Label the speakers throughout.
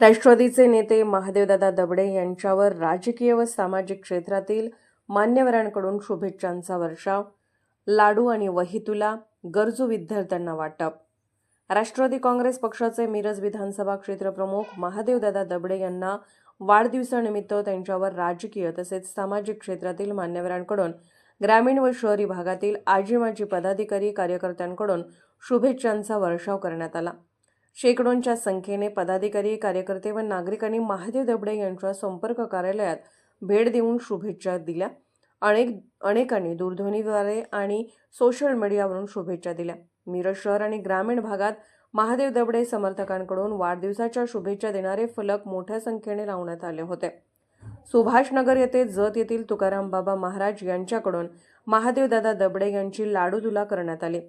Speaker 1: राष्ट्रवादीचे नेते महादेवदादा दबडे यांच्यावर राजकीय व सामाजिक क्षेत्रातील मान्यवरांकडून शुभेच्छांचा वर्षाव. लाडू आणि वहितुला गरजू विद्यार्थ्यांना वाटप. राष्ट्रवादी काँग्रेस पक्षाचे मिरज विधानसभा क्षेत्रप्रमुख महादेवदादा दबडे यांना वाढदिवसानिमित्त त्यांच्यावर राजकीय तसेच सामाजिक क्षेत्रातील मान्यवरांकडून ग्रामीण व शहरी भागातील आजी माजी पदाधिकारी कार्यकर्त्यांकडून शुभेच्छांचा वर्षाव करण्यात आला. शेकडोंच्या संख्येने पदाधिकारी कार्यकर्ते व नागरिकांनी महादेव दबडे यांच्या संपर्क कार्यालयात भेट देऊन शुभेच्छा दिल्या. अनेक अनेकांनी दूरध्वनीद्वारे आणि सोशल मीडियावरून शुभेच्छा दिल्या. मिरज शहर आणि ग्रामीण भागात महादेव दबडे समर्थकांकडून वाढदिवसाच्या शुभेच्छा देणारे फलक मोठ्या संख्येने लावण्यात आले होते. सुभाषनगर येथे जत येथील तुकाराम बाबा महाराज यांच्याकडून महादेवदादा दबडे यांची लाडूदुला करण्यात आली.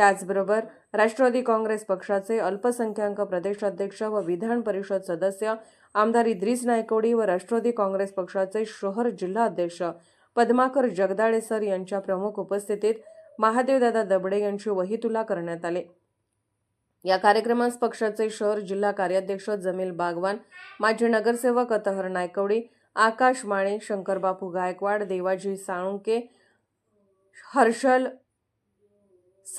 Speaker 1: त्याचबरोबर राष्ट्रवादी काँग्रेस पक्षाचे अल्पसंख्याक प्रदेशाध्यक्ष व विधान परिषद सदस्य आमदार इद्रिस नायकोडी व राष्ट्रवादी काँग्रेस पक्षाचे शहर जिल्हा अध्यक्ष पद्माकर जगदाळे सर यांच्या प्रमुख उपस्थितीत महादेवदादा दबडे यांची वहीतुला करण्यात आले. या कार्यक्रमास पक्षाचे शहर जिल्हा कार्याध्यक्ष जमील बागवान माजी नगरसेवक अतहर नायकवडी आकाश माळे शंकरबापू गायकवाड देवाजी साळुंके हर्षल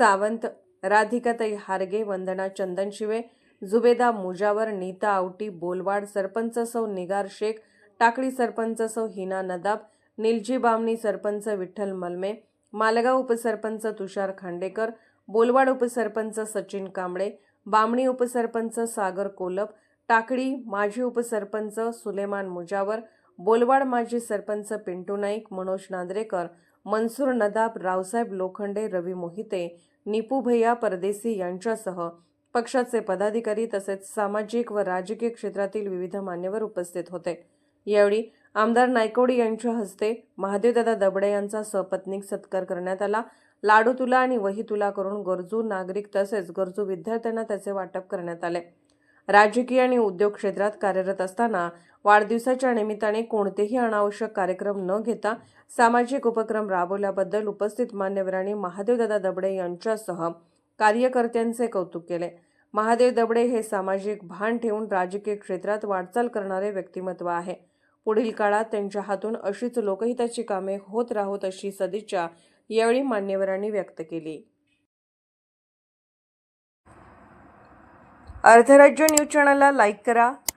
Speaker 1: सावंत राधिकाताई हारगे वंदना चंदनशिवे जुबेदा मुजावर नीता आवटी बोलवाड सरपंच सौ निगार शेख टाकळी सरपंच सौ हिना नदाब निलजी बामणी सरपंच विठ्ठल मलमे मालगाव उपसरपंच तुषार खांडेकर बोलवाड उपसरपंच सचिन कांबळे बामणी उपसरपंच सागर कोलप टाकळी माजी उपसरपंच सुलेमान मुजावर बोलवाड माजी सरपंच पिंटू नाईक मनोज नांद्रेकर मनसूर नदाब रावसाहेब लोखंडे रवी मोहिते निपू भैया परदेसी यांच्यासह पक्षाचे पदाधिकारी तसेच सामाजिक व राजकीय क्षेत्रातील विविध मान्यवर उपस्थित होते. यावेळी आमदार नायकोडी यांच्या हस्ते महादेवदादा दबडे यांचा सपत्नीक सत्कार करण्यात आला. लाडू तुला आणि वही तुला करून गरजू नागरिक तसेच गरजू विद्यार्थ्यांना त्याचे वाटप करण्यात आले. राजकीय आणि उद्योग क्षेत्रात कार्यरत असताना वाढदिवसाच्या निमित्ताने कोणतेही अनावश्यक कार्यक्रम न घेता सामाजिक उपक्रम राबवल्याबद्दल उपस्थित मान्यवरांनी महादेवदादा दबडे यांच्यासह कार्यकर्त्यांचे कौतुक केले. महादेव दबडे हे सामाजिक भान ठेवून राजकीय क्षेत्रात वाटचाल करणारे व्यक्तिमत्व आहे. पुढील काळात त्यांच्या हातून अशीच लोकहिताची कामे होत राहोत अशी सदिच्छा यावेळी मान्यवरांनी व्यक्त केली. अर्थराज्य न्यूज चॅनलला लाईक करा